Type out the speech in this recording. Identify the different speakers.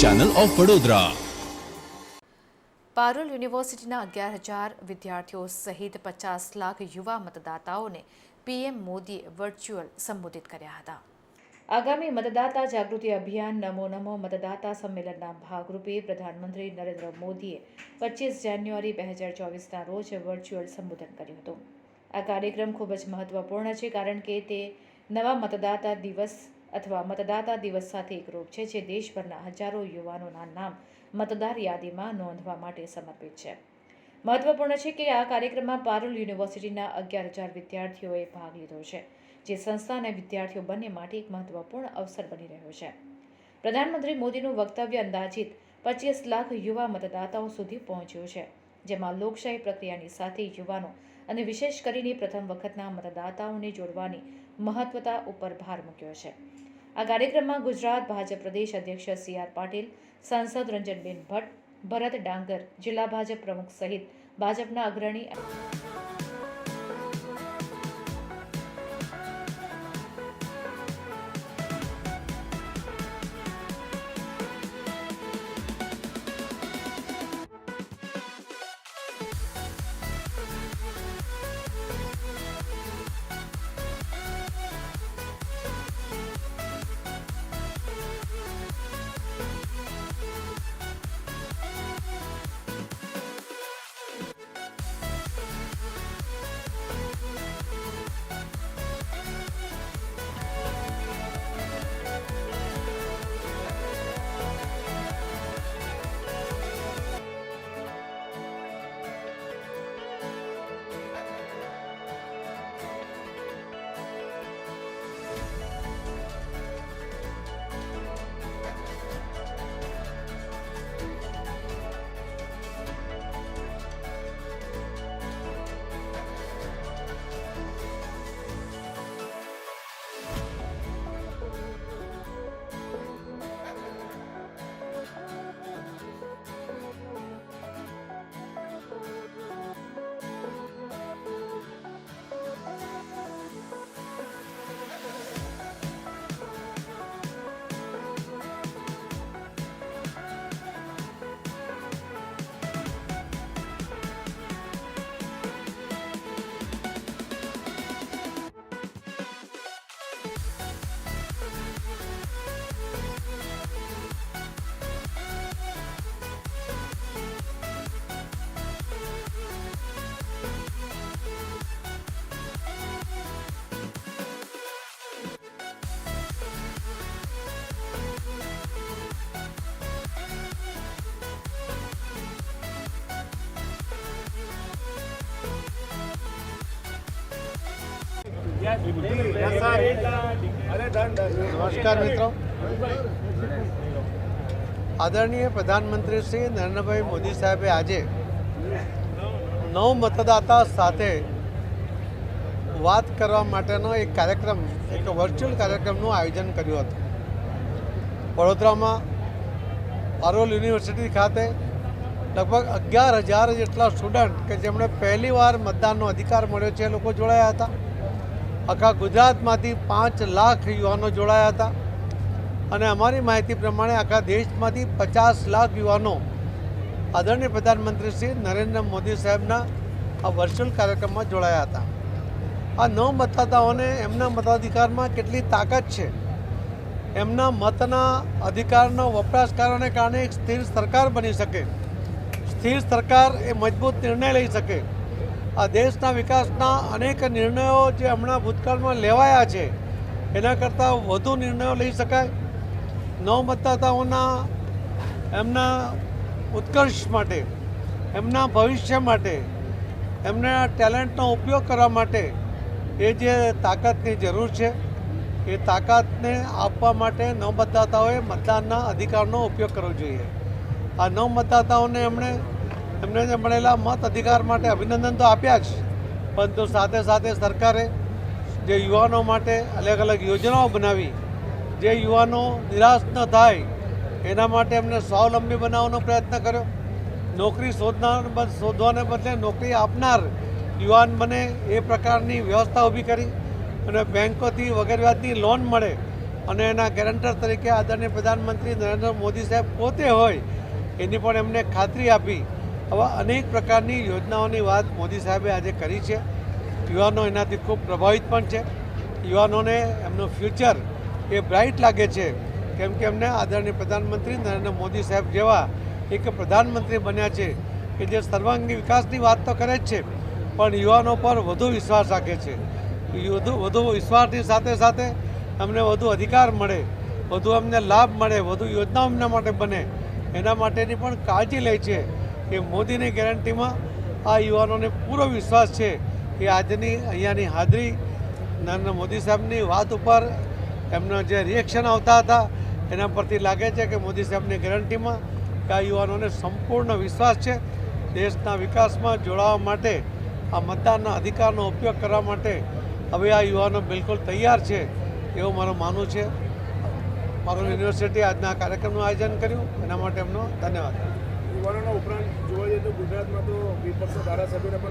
Speaker 1: Channel of Vadodara
Speaker 2: Parul યુનિવર્સિટીના અગિયાર હજાર વિદ્યાર્થીઓ સહિત પચાસ લાખ યુવા મતદાતાઓને પીએમ મોદીએ વર્ચ્યુઅલ સંબોધિત કર્યા હતા. આગામી મતદાતા જાગૃતિ અભિયાન, નમો નમો મતદાતા સંમેલનના ભાગરૂપે પ્રધાનમંત્રી નરેન્દ્ર મોદીએ પચીસ જાન્યુઆરી બે હજાર ચોવીસના રોજ વર્ચ્યુઅલ સંબોધન કર્યું હતું. આ કાર્યક્રમ ખૂબ જ મહત્વપૂર્ણ છે કારણ કે તે નવા મતદાતા દિવસ અથવા મતદાતા દિવસ સાથે એકરૂપ છે, જે દેશભરના હજારો યુવાનોના નામ મતદાર યાદીમાં નોંધવા માટે સમર્પિત છે. મહત્વપૂર્ણ છે કે આ કાર્યક્રમમાં પારુલ યુનિવર્સિટીના અગિયાર હજાર વિદ્યાર્થીઓએ ભાગ લીધો છે, જે સંસ્થા અને વિદ્યાર્થીઓ બંને માટે એક મહત્વપૂર્ણ અવસર બની રહ્યો છે. પ્રધાનમંત્રી મોદીનું વક્તવ્ય અંદાજિત પચીસ લાખ યુવા મતદાતાઓ સુધી પહોંચ્યું છે. જેમાં લોકશાહી પ્રક્રિયાની સાથે યુવાનો અને વિશેષ કરીને પ્રથમ વખતના મતદાતાઓને જોડવાની મહત્વતા ઉપર ભાર મૂક્યો છે. આ કાર્યક્રમમાં ગુજરાત ભાજપ પ્રદેશ અધ્યક્ષ સી આર પાટીલ, સાંસદ રંજનબેન ભટ્ટ, ભરત ડાંગર, જિલ્લા ભાજપ પ્રમુખ સહિત ભાજપના અગ્રણી
Speaker 3: નમસ્કાર મિત્રો. આદરણીય પ્રધાનમંત્રી શ્રી નરેન્દ્રભાઈ મોદી સાહેબે આજે નવ મતદાતા સાથે વાત કરવા માટેનો એક કાર્યક્રમ, એક વર્ચ્યુઅલ કાર્યક્રમનું આયોજન કર્યું હતું. વડોદરામાં પારોલ યુનિવર્સિટી ખાતે લગભગ અગિયાર હજાર જેટલા સ્ટુડન્ટ કે જેમણે પહેલીવાર મતદાનનો અધિકાર મળ્યો છે એ લોકો જોડાયા હતા. આખા ગુજરાતમાંથી પાંચ લાખ યુવાનો જોડાયા હતા. અને અમારી માહિતી પ્રમાણે આખા દેશમાંથી પચાસ લાખ યુવાનો આદરણીય પ્રધાનમંત્રી શ્રી નરેન્દ્ર મોદી સાહેબના આ વર્ચ્યુઅલ કાર્યક્રમમાં જોડાયા હતા. આ નવ મતદાતાઓને એમના મતાધિકારમાં કેટલી તાકાત છે? એમના મતના અધિકારનો વપરાશકારોને કારણે એક સ્થિર સરકાર બની શકે? સ્થિર સરકાર એ મજબૂત નિર્ણય લઈ શકે? આ દેશના વિકાસના અનેક નિર્ણયો જે હમણાં ભૂતકાળમાં લેવાયા છે, એના કરતાં વધુ નિર્ણયો લઈ શકાય. નવ મતદાતાઓના એમના ઉત્કર્ષ માટે, એમના ભવિષ્ય માટે, એમના ટેલેન્ટનો ઉપયોગ કરવા માટે એ જે તાકાતની જરૂર છે, એ તાકાતને આપવા માટે નવ મતદાતાઓએ મતદાનના અધિકારનો ઉપયોગ કરવો જોઈએ. આ નવ મતદાતાઓને એમણે એમને જે મળેલા મત અધિકાર માટે અભિનંદન તો આપ્યા જ. પરંતુ સાથે સાથે સરકારે જે યુવાનો માટે અલગ અલગ યોજનાઓ બનાવી, જે યુવાનો નિરાશ ન થાય, એના માટે એમને સ્વાવલંબી બનાવવાનો પ્રયત્ન કર્યો. નોકરી શોધનાર શોધવાને બદલે નોકરી આપનાર યુવાન બને એ પ્રકારની વ્યવસ્થા ઊભી કરી અને બેંકોથી વગેરે વ્યાજની લોન મળે અને એના ગેરંટર તરીકે આદરણીય પ્રધાનમંત્રી નરેન્દ્ર મોદી સાહેબ પોતે હોય, એની પણ એમને ખાતરી આપી આવા અનેક પ્રકારની યોજનાઓની વાત મોદી સાહેબે આજે કરી છે. યુવાનો એનાથી ખૂબ પ્રભાવિત પણ છે. યુવાનોને એમનું ફ્યુચર એ બ્રાઇટ લાગે છે. કેમ કે એમને આદરણીય પ્રધાનમંત્રી નરેન્દ્ર મોદી સાહેબ જેવા એક પ્રધાનમંત્રી બન્યા છે કે જે સર્વાંગી વિકાસની વાત તો કરે જ છે, પણ યુવાનો પર વધુ વિશ્વાસ રાખે છે. વધુ વધુ વિશ્વાસની સાથે સાથે અમને વધુ અધિકાર મળે, વધુ અમને લાભ મળે, વધુ યોજનાઓ એમના માટે બને, એના માટેની પણ કાળજી લે છે. કે મોદીની ગેરંટીમાં આ યુવાનોને પૂરો વિશ્વાસ છે કે આજની અહીંયાની હાજરી નરેન્દ્ર મોદી સાહેબની વાત ઉપર એમના જે રિએક્શન આવતા હતા, એના પરથી લાગે છે કે મોદી સાહેબની ગેરંટીમાં કે આ યુવાનોને સંપૂર્ણ વિશ્વાસ છે. દેશના વિકાસમાં જોડાવા માટે, આ મતદાનના અધિકારનો ઉપયોગ કરવા માટે હવે આ યુવાનો બિલકુલ તૈયાર છે એવું મારું માનવું છે. મારું યુનિવર્સિટી આજના કાર્યક્રમનું આયોજન કર્યું. એના માટે એમનો ધન્યવાદ.
Speaker 1: યુવાનોના ઉપરાંત જોવા જઈએ તો ગુજરાતમાં તો વિપક્ષના ધારાસભ્યોને પણ